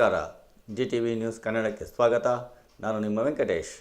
ನಮಸ್ಕಾರ. G T V news ಕನ್ನಡಕ್ಕೆ ಸ್ವಾಗತ. ನಾನು ನಿಮ್ಮ ವೆಂಕಟೇಶ್.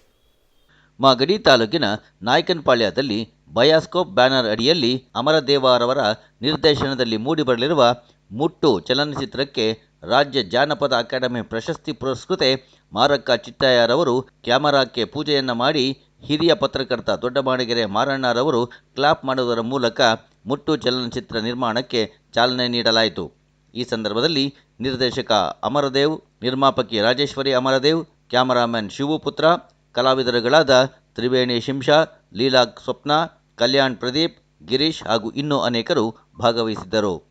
ಮಾಗಡಿ ತಾಲೂಕಿನ ನಾಯಕನಪಾಳ್ಯದಲ್ಲಿ ಬಯಾಸ್ಕೋಪ್ ಬ್ಯಾನರ್ ಅಡಿಯಲ್ಲಿ ಅಮರದೇವಾರವರ ನಿರ್ದೇಶನದಲ್ಲಿ ಮೂಡಿಬರಲಿರುವ ಮುಟ್ಟು ಚಲನಚಿತ್ರಕ್ಕೆ ರಾಜ್ಯ ಜಾನಪದ ಅಕಾಡೆಮಿ ಪ್ರಶಸ್ತಿ ಪುರಸ್ಕೃತೆ ಮಾರಕ್ಕ ಚಿತ್ತಾಯರವರು ಕ್ಯಾಮರಾಕ್ಕೆ ಪೂಜೆಯನ್ನು ಮಾಡಿ ಹಿರಿಯ ಪತ್ರಕರ್ತ ದೊಡ್ಡಬಾಣಗೆರೆ ಮಾರಣ್ಣರವರು ಕ್ಲಾಪ್ ಮಾಡುವುದರ ಮೂಲಕ ಮುಟ್ಟು ಚಲನಚಿತ್ರ ನಿರ್ಮಾಣಕ್ಕೆ ಚಾಲನೆ ನೀಡಲಾಯಿತು. ಈ ಸಂದರ್ಭದಲ್ಲಿ ನಿರ್ದೇಶಕ ಅಮರದೇವ್, ನಿರ್ಮಾಪಕಿ ರಾಜೇಶ್ವರಿ ಅಮರದೇವ್, ಕ್ಯಾಮರಾಮನ್ ಶಿವಪುತ್ರ, ಕಲಾವಿದರುಗಳಾದ ತ್ರಿವೇಣಿ ಶಿಂಷಾ, ಲೀಲಾ ಸ್ವಪ್ನ, ಕಲ್ಯಾಣ್ ಪ್ರದೀಪ್, ಗಿರೀಶ್ ಹಾಗೂ ಇನ್ನೂ ಅನೇಕರು ಭಾಗವಹಿಸಿದ್ದರು.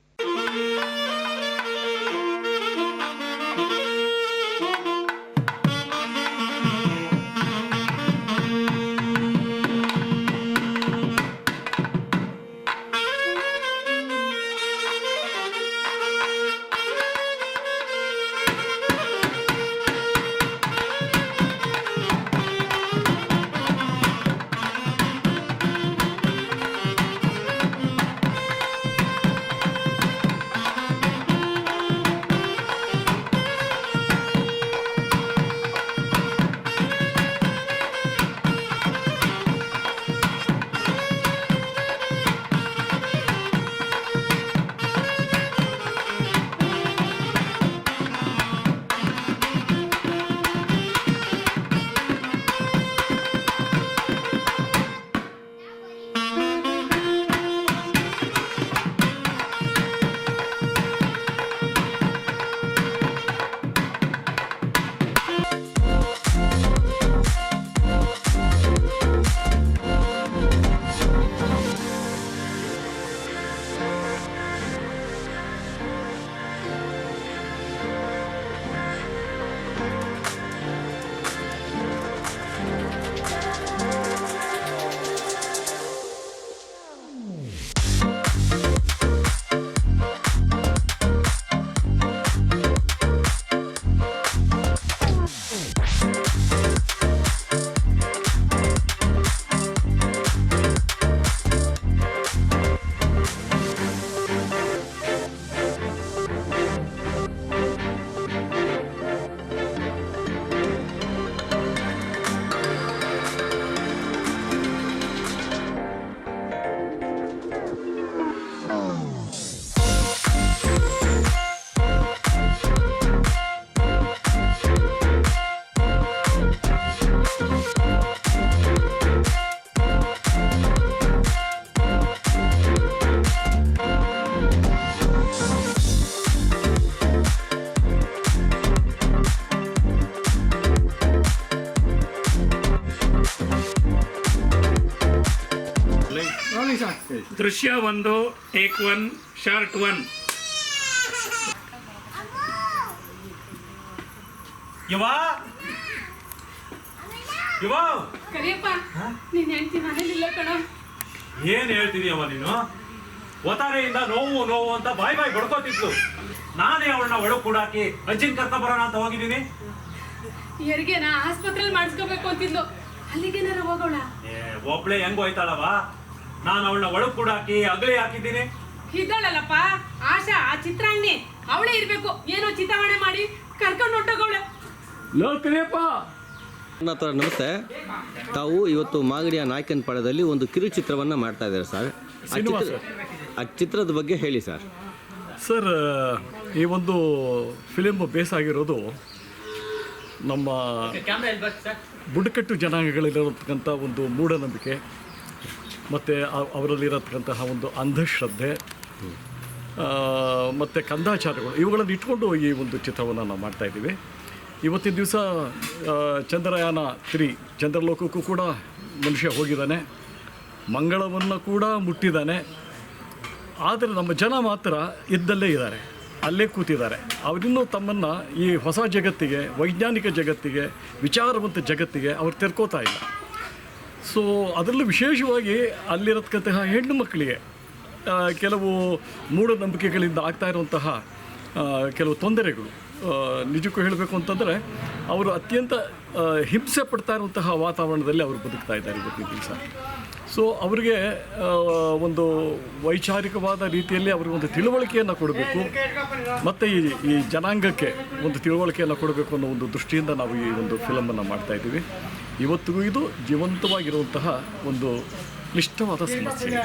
ದೃಶ್ಯ ಒಂದು ಟೇಕ್ ಒನ್ ಶಾರ್ಟ್ ಒನ್ ಯುವ ಯುವ ಕರಿಯಪ್ಪ ನೀನ್ ಹೆಂಡತಿ ಮನೇಲಿಲ್ಲ ಕಣ. ಏನ್ ಹೇಳ್ತಿದೀಯವ ನೀನು? ಒತ್ತಾರೆಯಿಂದ ನೋವು ನೋವು ಅಂತ ಬಾಯ್ ಬಾಯ್ ಬಡ್ಕೋತಿದ್ಲು. ನಾನೇ ಅವಳನ್ನ ಒಳಗ್ ಕೂಡಾಕಿ ಅಜ್ಜಿನ್ ಕರ್ತ ಬರೋಣ ಅಂತ ಹೋಗಿದ್ದೀನಿ. ಹೆರಿಗೆನ ಆಸ್ಪತ್ರೆಯಲ್ಲಿ ಮಾಡಿಸ್ಕೋಬೇಕು ಅಂತಿದ್ಲು. ಅಲ್ಲಿಗೇನಾರ ಹೋಗೋಣ ಏ ಒಬ್ಳೆ ಹೆಂಗ್ ಹೋಯ್ತಾಳವ ನಾನು ಅವಳನ್ನ ಒಳಗೆ ಕೂಡ ಹಾಕಿ ಅಗಲೇ ಹಾಕಿದ್ದೀನಿ. ಇದ್ದಾಳಲ್ಲಪ್ಪ? ಆಶಾ ಆ ಚಿತ್ರಾಣ್ಣಿ ಅವಳೇ ಇರಬೇಕು. ಏನೋ ಚಿತಾವಣೆ ಮಾಡಿ ಕರ್ಕೊಂಡು ಹೊಂಟೋಗವಳೆ ನನ್ನ ಹತ್ರ ನಮಸ್ತೆ. ತಾವು ಇವತ್ತು ಮಾಗಡಿಯ ನಾಯಕನ ಪಡದಲ್ಲಿ ಒಂದು ಕಿರುಚಿತ್ರವನ್ನು ಮಾಡ್ತಾ ಇದ್ದಾರೆ ಸರ್? ಆ ಚಿತ್ರ- ಆ ಚಿತ್ರದ ಬಗ್ಗೆ ಹೇಳಿ ಸರ್. ಸರ್ ಈ ಒಂದು ಫಿಲಿಮ್ ಬೇಸ್ ಆಗಿರೋದು ನಮ್ಮ ಬುಡಕಟ್ಟು ಜನಾಂಗಗಳಲ್ಲಿರತಕ್ಕಂಥ ಒಂದು ಮೂಢನಂಬಿಕೆ. ಮತ್ತು ಅವರಲ್ಲಿರತಕ್ಕಂತಹ ಒಂದು ಅಂಧಶ್ರದ್ಧೆ ಮತ್ತು ಕಂದಾಚಾರಗಳು, ಇವುಗಳನ್ನು ಇಟ್ಕೊಂಡು ಈ ಒಂದು ಚಿತ್ರವನ್ನು ನಾವು ಮಾಡ್ತಾಯಿದ್ದೀವಿ ಇವತ್ತಿನ ದಿವಸ ಚಂದ್ರಯಾನ ತ್ರೀ, ಚಂದ್ರಲೋಕಕ್ಕೂ ಕೂಡ ಮನುಷ್ಯ ಹೋಗಿದ್ದಾನೆ. ಮಂಗಳವನ್ನು ಕೂಡ ಮುಟ್ಟಿದ್ದಾನೆ. ಆದರೆ ನಮ್ಮ ಜನ ಮಾತ್ರ ಇದ್ದಲ್ಲೇ ಇದ್ದಾರೆ, ಅಲ್ಲೇ ಕೂತಿದ್ದಾರೆ. ಅವರಿನ್ನೂ ತಮ್ಮನ್ನು ಈ ಹೊಸ ಜಗತ್ತಿಗೆ, ವೈಜ್ಞಾನಿಕ ಜಗತ್ತಿಗೆ, ವಿಚಾರವಂತ ಜಗತ್ತಿಗೆ ಅವ್ರು ತೆರ್ಕೋತಾ ಇಲ್ಲ. ಸೊ ಅದರಲ್ಲೂ ವಿಶೇಷವಾಗಿ ಅಲ್ಲಿರತಕ್ಕಂತಹ ಹೆಣ್ಣು ಮಕ್ಕಳಿಗೆ ಕೆಲವು ಮೂಢನಂಬಿಕೆಗಳಿಂದ ಆಗ್ತಾ ಇರುವಂತಹ ಕೆಲವು ತೊಂದರೆಗಳು ನಿಜಕ್ಕೂ ಹೇಳಬೇಕು ಅಂತಂದರೆ, ಅವರು ಅತ್ಯಂತ ಹಿಂಸೆ ಪಡ್ತಾ ಇರುವಂತಹ ವಾತಾವರಣದಲ್ಲಿ ಅವರು ಬದುಕ್ತಾ ಇದ್ದಾರೆ ಇವತ್ತಿನ ದಿವಸ ಸೊ ಅವರಿಗೆ ಒಂದು ವೈಚಾರಿಕವಾದ ರೀತಿಯಲ್ಲಿ ಅವರಿಗೆ ಒಂದು ತಿಳುವಳಿಕೆಯನ್ನು ಕೊಡಬೇಕು. ಮತ್ತು ಈ ಈ ಜನಾಂಗಕ್ಕೆ ಒಂದು ತಿಳುವಳಿಕೆಯನ್ನು ಕೊಡಬೇಕು ಅನ್ನೋ ಒಂದು ದೃಷ್ಟಿಯಿಂದ ನಾವು ಈ ಒಂದು ಫಿಲಮನ್ನು ಮಾಡ್ತಾ ಇದ್ದೀವಿ. ಇವತ್ತಿಗೂ ಇದು ಜೀವಂತವಾಗಿರುವಂತಹ ಒಂದು ಕ್ಲಿಷ್ಟವಾದ ಸಮಸ್ಯೆ.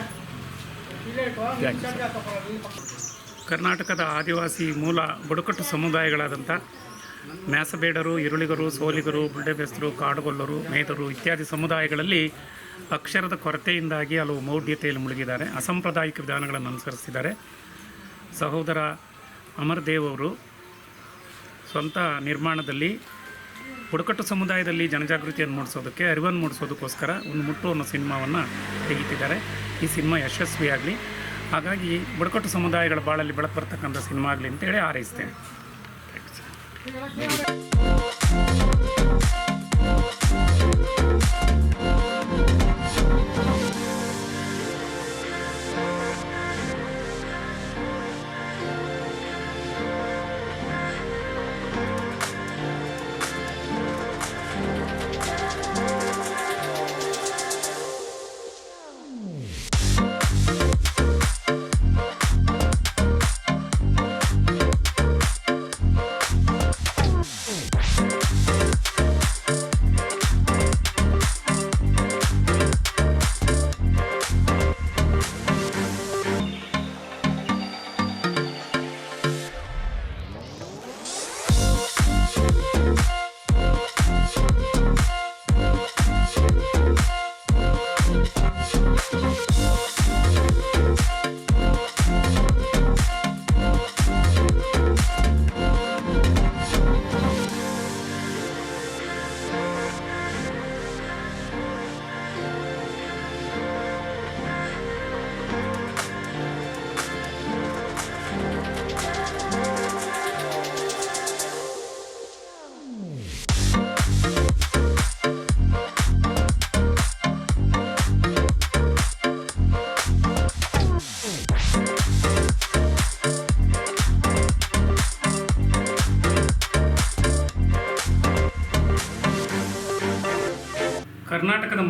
ಕರ್ನಾಟಕದ ಆದಿವಾಸಿ ಮೂಲ ಬುಡಕಟ್ಟು ಸಮುದಾಯಗಳಾದಂಥ ಮ್ಯಾಸಬೇಡರು, ಇರುಳಿಗರು, ಸೋಲಿಗರು ಬುಲ್ಡೆಬೆಸ್ತರು ಕಾಡುಗೊಲ್ಲರು ಮೇದರು ಇತ್ಯಾದಿ ಸಮುದಾಯಗಳಲ್ಲಿ ಅಕ್ಷರದ ಕೊರತೆಯಿಂದಾಗಿ ಹಲವು ಮೌಢ್ಯತೆಯಲ್ಲಿ ಮುಳುಗಿದ್ದಾರೆ. ಅಸಾಂಪ್ರದಾಯಿಕ ವಿಧಾನಗಳನ್ನು ಅನುಸರಿಸಿದ್ದಾರೆ. ಸಹೋದರ ಅಮರದೇವ್ ಅವರು ಸ್ವಂತ ನಿರ್ಮಾಣದಲ್ಲಿ ಬುಡಕಟ್ಟು ಸಮುದಾಯದಲ್ಲಿ ಜನಜಾಗೃತಿಯನ್ನು ಮೂಡಿಸೋದಕ್ಕೆ, ಅರಿವನ್ನು ಮೂಡಿಸೋದಕ್ಕೋಸ್ಕರ ಒಂದು ಮುಟ್ಟು ಅನ್ನೋ ಸಿನಿಮಾವನ್ನು ತೆಗೀತಿದ್ದಾರೆ. ಈ ಸಿನಿಮಾ ಯಶಸ್ವಿಯಾಗಲಿ ಹಾಗಾಗಿ ಬುಡಕಟ್ಟು ಸಮುದಾಯಗಳ ಬಾಳಲ್ಲಿ ಬೆಳಕು ಬರ್ತಕ್ಕಂಥ ಸಿನಿಮಾ ಆಗಲಿ ಅಂತೇಳಿ ಹಾರೈಸ್ತೇನೆ.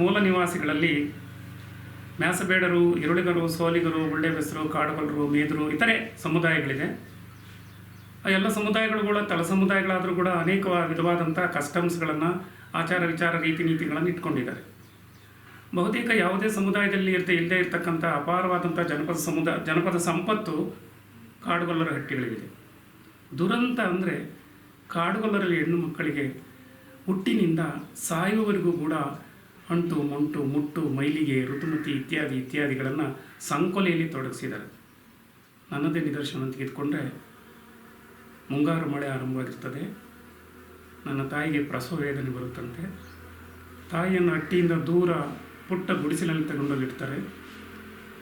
ಮೂಲ ನಿವಾಸಿಗಳಲ್ಲಿ ಮ್ಯಾಸಬೇಡರು, ಇರುಳಿಗರು, ಸೋಲಿಗರು ಬೆಸರು ಕಾಡುಗೊಲ್ಲರು ಮೇದರು ಇತರೆ ಸಮುದಾಯಗಳಿದೆ. ಆ ಎಲ್ಲ ಸಮುದಾಯಗಳು ಕೂಡ ತಳ ಸಮುದಾಯಗಳಾದರೂ ಕೂಡ ಅನೇಕ ವಿಧವಾದಂಥ ಕಸ್ಟಮ್ಸ್ಗಳನ್ನು ಆಚಾರ ವಿಚಾರ ರೀತಿ ನೀತಿಗಳನ್ನು ಇಟ್ಕೊಂಡಿದ್ದಾರೆ. ಬಹುತೇಕ ಯಾವುದೇ ಸಮುದಾಯದಲ್ಲಿ ಇರ್ತ, ಇಲ್ಲದೇ ಇರತಕ್ಕಂಥ ಅಪಾರವಾದಂಥ ಜನಪದ ಸಮುದಾಯ ಜನಪದ ಸಂಪತ್ತು ಕಾಡುಗೊಲ್ಲರ ಹಟ್ಟಿಗಳಿಗಿದೆ. ದುರಂತ ಅಂದರೆ ಕಾಡುಗೊಲ್ಲರಲ್ಲಿ ಹೆಣ್ಣು ಮಕ್ಕಳಿಗೆ ಹುಟ್ಟಿನಿಂದ ಸಾಯುವವರೆಗೂ ಕೂಡ ಅಂಟು, ಮೊಂಟು, ಮುಟ್ಟು, ಮೈಲಿಗೆ, ಋತುಮತಿ ಇತ್ಯಾದಿ ಇತ್ಯಾದಿಗಳನ್ನು ಸಂಕೊಲೆಯಲ್ಲಿ ತೊಡಗಿಸಿದ್ದಾರೆ. ನನ್ನದೇ ನಿದರ್ಶನ ತೆಗೆದುಕೊಂಡ್ರೆ ಮುಂಗಾರು ಮಳೆ ಆರಂಭವಾಗಿರ್ತದೆ. ನನ್ನ ತಾಯಿಗೆ ಪ್ರಸವ ವೇದನೆ ಬರುತ್ತಂತೆ. ತಾಯಿಯನ್ನು ಹಟ್ಟಿಯಿಂದ ದೂರ ಪುಟ್ಟ ಗುಡಿಸಿನಲ್ಲಿ ತಗೊಂಡೋಗಿರ್ತಾರೆ.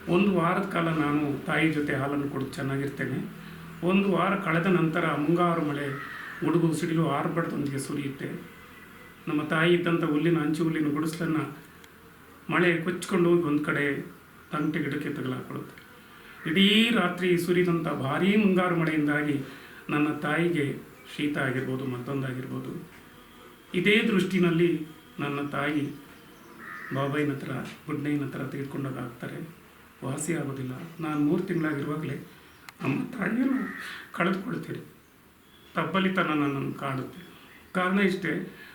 ಒಂದು ವಾರದ ಕಾಲ ನಾನು ತಾಯಿ ಜೊತೆ ಹಾಲನ್ನು ಕೊಡೋದು ಚೆನ್ನಾಗಿರ್ತೇನೆ. ಒಂದು ವಾರ ಕಳೆದ ನಂತರ ಮುಂಗಾರು ಮಳೆ ಗುಡುಗು ಸಿಡಿಲು ಆರ್ಭಟದೊಂದಿಗೆ ಸುರಿಯುತ್ತೆ. ನಮ್ಮ ತಾಯಿ ಇದ್ದಂಥ ಹುಲ್ಲಿನ ಅಂಚು ಹುಲ್ಲಿನ ಗುಡಿಸ್ಲನ್ನು ಮಳೆ ಕೊಚ್ಕೊಂಡು ಹೋಗಿ ಒಂದು ಕಡೆ ತಂಟೆ ಗಿಡಕ್ಕೆ ತಗಲಾಕೊಡುತ್ತೆ ಇಡೀ ರಾತ್ರಿ ಸುರಿದಂಥ ಭಾರೀ ಮುಂಗಾರು ಮಳೆಯಿಂದಾಗಿ ನನ್ನ ತಾಯಿಗೆ ಶೀತ ಆಗಿರ್ಬೋದು, ಮತ್ತೊಂದಾಗಿರ್ಬೋದು. ಇದೇ ದೃಷ್ಟಿನಲ್ಲಿ ನನ್ನ ತಾಯಿ ಬಾಬಾಯಿನ ಹತ್ರ ಗುಡ್ನೈನ ಹತ್ರ ತೆಗೆದುಕೊಂಡಾಗ ಹಾಕ್ತಾರೆ ವಾಸಿ ಆಗೋದಿಲ್ಲ. ನಾನು ಮೂರು ತಿಂಗಳಾಗಿರುವಾಗಲೇ ನಮ್ಮ ತಾಯಿಯನ್ನು ಕಳೆದುಕೊಳ್ತೀರಿ ತಬ್ಬಲಿತನ ನನ್ನನ್ನು ಕಾಡುತ್ತೆ. ಕಾರಣ ಇಷ್ಟೇ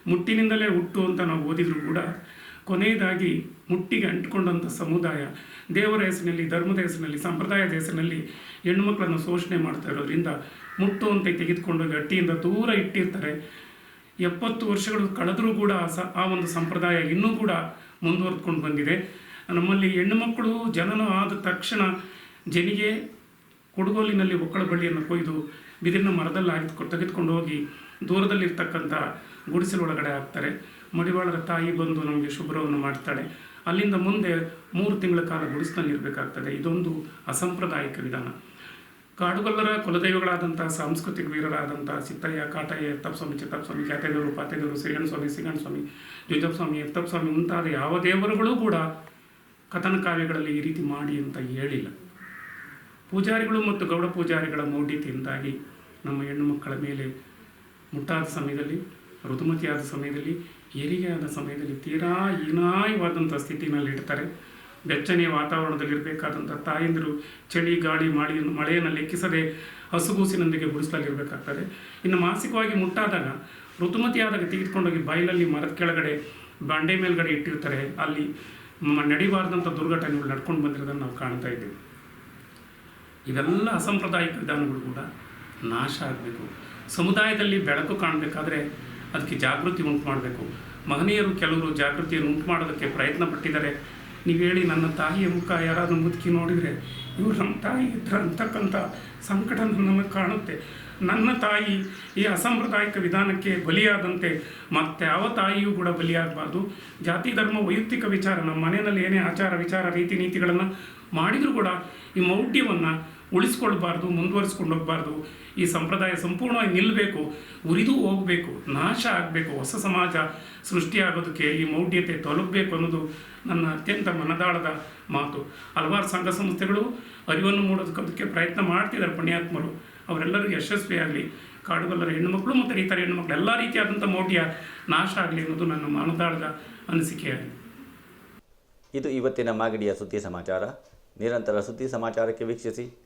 ಮುಟ್ಟಿನಿಂದಲೇ ಹುಟ್ಟು ಅಂತ ನಾವು ಓದಿದರೂ ಕೂಡ ಕೊನೆಯದಾಗಿ ಮುಟ್ಟಿಗೆ ಅಂಟಿಕೊಂಡಂಥ ಸಮುದಾಯ ದೇವರ ಹೆಸರಿನಲ್ಲಿ, ಧರ್ಮದ ಹೆಸರಿನಲ್ಲಿ, ಸಂಪ್ರದಾಯದ ಹೆಸರಿನಲ್ಲಿ ಹೆಣ್ಣುಮಕ್ಕಳನ್ನು ಶೋಷಣೆ ಮಾಡ್ತಾ ಇರೋದ್ರಿಂದ ಮುಟ್ಟು ಅಂತ ತೆಗೆದುಕೊಂಡೋಗಿ ಗಟ್ಟಿಯಿಂದ ದೂರ ಇಟ್ಟಿರ್ತಾರೆ. ಎಪ್ಪತ್ತು ವರ್ಷಗಳು ಕಳೆದರೂ ಕೂಡ ಸ, ಆ ಒಂದು ಸಂಪ್ರದಾಯ ಇನ್ನೂ ಕೂಡ ಮುಂದುವರೆದುಕೊಂಡು ಬಂದಿದೆ. ನಮ್ಮಲ್ಲಿ ಹೆಣ್ಣುಮಕ್ಕಳು ಜನನ ಆದ ತಕ್ಷಣ ಜನಿಗೆ ಕುಡುಗೋಲಿನಲ್ಲಿ ಒಕ್ಕಳ ಬಳ್ಳಿಯನ್ನು ಕೊಯ್ದು ಬಿದಿರಿನ ಮರದಲ್ಲಿ ಹಾಕಿ ತೆಗೆದುಕೊಂಡು ಹೋಗಿ ದೂರದಲ್ಲಿರ್ತಕ್ಕಂಥ ಗುಡಿಸಲೊಳಗಡೆ ಹಾಕ್ತಾರೆ. ಮಡಿವಾಳರ ತಾಯಿ ಬಂದು ನಮಗೆ ಶುಭ್ರವನ್ನು ಮಾಡ್ತಾಳೆ. ಅಲ್ಲಿಂದ ಮುಂದೆ ಮೂರು ತಿಂಗಳ ಕಾಲ ಗುಡಿಸಿನಲ್ಲಿ ಇರಬೇಕಾಗ್ತದೆ. ಇದೊಂದು ಅಸಾಂಪ್ರದಾಯಿಕ ವಿಧಾನ. ಕಾಡುಗಲ್ಲರ ಕುಲದೈವಗಳಾದಂಥ ಸಾಂಸ್ಕೃತಿಕ ವೀರರಾದಂಥ ಸಿತ್ತಯ್ಯ ಕಾಟಯ್ಯ ಎತ್ತಪ್ಪ ಚಿತ್ತಪ್ಪಸ್ವಾಮಿ ಕ್ಯಾತೇದೇವರು ಪಾತೇದವರು ಶ್ರೀಗಣ ಸ್ವಾಮಿ ಸಿಗಣ ಸ್ವಾಮಿ ದ್ವಿಜಪ್ಪ ಸ್ವಾಮಿ ಎತ್ತಪ್ಪ ಸ್ವಾಮಿ ಮುಂತಾದ ಯಾವ ದೇವರುಗಳು ಕೂಡ ಕಥನ ಕಾವ್ಯಗಳಲ್ಲಿ ಈ ರೀತಿ ಮಾಡಿ ಅಂತ ಹೇಳಿಲ್ಲ. ಪೂಜಾರಿಗಳು ಮತ್ತು ಗೌಡ ಪೂಜಾರಿಗಳ ಮೌಢ್ಯತೆಯಿಂದಾಗಿ ನಮ್ಮ ಹೆಣ್ಣು ಮಕ್ಕಳ ಮೇಲೆ ಮುಟ್ಟಾದ ಸಮಯದಲ್ಲಿ, ಋತುಮತಿಯಾದ ಸಮಯದಲ್ಲಿ ಹೆರಿಗೆಯಾದ ಸಮಯದಲ್ಲಿ ತೀರಾ ಹೀನಾಯವಾದಂಥ ಸ್ಥಿತಿನಲ್ಲಿ ಇಡ್ತಾರೆ. ಬೆಚ್ಚನೆಯ ವಾತಾವರಣದಲ್ಲಿರಬೇಕಾದಂಥ ತಾಯಂದಿರು ಚಳಿ, ಗಾಳಿ ಮಾಡಿ ಮಳೆಯನ್ನು ಲೆಕ್ಕಿಸದೆ ಹಸುಗೂಸಿನೊಂದಿಗೆ ಗುಡಿಸಲಿರಬೇಕಾಗ್ತದೆ ಇನ್ನು ಮಾಸಿಕವಾಗಿ ಮುಟ್ಟಾದಾಗ, ಋತುಮತಿಯಾದಾಗ ತೆಗೆದುಕೊಂಡೋಗಿ ಬಯಲಲ್ಲಿ ಮರದ ಕೆಳಗಡೆ ಬಂಡೆ ಮೇಲ್ಗಡೆ ಇಟ್ಟಿರ್ತಾರೆ. ಅಲ್ಲಿ ನಡಿಬಾರ್ದಂಥ ದುರ್ಘಟನೆಗಳು ನಡ್ಕೊಂಡು ಬಂದಿರೋದನ್ನು ನಾವು ಕಾಣ್ತಾ ಇದ್ದೀವಿ. ಇವೆಲ್ಲ ಅಸಾಂಪ್ರದಾಯಿಕ ವಿಧಾನಗಳು ಕೂಡ ನಾಶ ಆಗಬೇಕು. ಸಮುದಾಯದಲ್ಲಿ ಬೆಳಕು ಕಾಣಬೇಕಾದ್ರೆ ಅದಕ್ಕೆ ಜಾಗೃತಿ ಉಂಟು ಮಾಡಬೇಕು. ಮಹನೀಯರು ಕೆಲವರು ಜಾಗೃತಿಯನ್ನು ಉಂಟು ಮಾಡೋದಕ್ಕೆ ಪ್ರಯತ್ನ ಪಟ್ಟಿದ್ದಾರೆ. ನೀವು ಹೇಳಿ ನನ್ನ ತಾಯಿಯ ಮುಖ ಯಾರಾದರೂ ಮುದುಕಿ ನೋಡಿದರೆ, ಇವರು ನಮ್ಮ ತಾಯಿ ಇದ್ರ ಅಂತಕ್ಕಂಥ ಸಂಕಟ ನಮಗೆ ಕಾಣುತ್ತೆ. ನನ್ನ ತಾಯಿ ಈ ಅಸಾಂಪ್ರದಾಯಿಕ ವಿಧಾನಕ್ಕೆ ಬಲಿಯಾದಂತೆ ಮತ್ತೆ ಯಾವ ತಾಯಿಯೂ ಕೂಡ ಬಲಿಯಾಗಬಾರ್ದು. ಜಾತಿ, ಧರ್ಮ, ವೈಯಕ್ತಿಕ ವಿಚಾರ ನಮ್ಮ ಮನೆಯಲ್ಲಿ ಏನೇ ಆಚಾರ, ವಿಚಾರ, ರೀತಿ, ನೀತಿಗಳನ್ನು ಮಾಡಿದರೂ ಕೂಡ ಈ ಮೌಢ್ಯವನ್ನು ಉಳಿಸ್ಕೊಳ್ಬಾರ್ದು, ಮುಂದುವರಿಸ್ಕೊಂಡು ಹೋಗಬಾರ್ದು, ಈ ಸಂಪ್ರದಾಯ ಸಂಪೂರ್ಣವಾಗಿ ನಿಲ್ಲಬೇಕು, ಉರಿದು ಹೋಗಬೇಕು, ನಾಶ ಆಗಬೇಕು, ಹೊಸ ಸಮಾಜ ಸೃಷ್ಟಿಯಾಗೋದಕ್ಕೆ ಈ ಮೌಢ್ಯತೆ ತೊಲಗಬೇಕು ಅನ್ನೋದು ನನ್ನ ಅತ್ಯಂತ ಮನದಾಳದ ಮಾತು. ಹಲವಾರು ಸಂಘ ಸಂಸ್ಥೆಗಳು ಅರಿವನ್ನು ಮೂಡೋದಕ್ಕೆ ಪ್ರಯತ್ನ ಮಾಡ್ತಿದ್ದಾರೆ ಪುಣ್ಯಾತ್ಮರು. ಅವರೆಲ್ಲರೂ ಯಶಸ್ವಿಯಾಗಲಿ. ಕಾಡುಗಲ್ಲರ ಹೆಣ್ಣುಮಕ್ಕಳು ಮತ್ತು ರೈತರ ಹೆಣ್ಣುಮಕ್ಕಳು ಎಲ್ಲ ರೀತಿಯಾದಂಥ ಮೌಢ್ಯ ನಾಶ ಆಗಲಿ ಅನ್ನೋದು ನನ್ನ ಮನದಾಳದ ಅನಿಸಿಕೆಯಾಗಿದೆ. ಇದು ಇವತ್ತಿನ ಮಾಗಡಿಯ ಸುದ್ದಿ ಸಮಾಚಾರ. ನಿರಂತರ ಸುದ್ದಿ ಸಮಾಚಾರಕ್ಕೆ ವೀಕ್ಷಿಸಿ.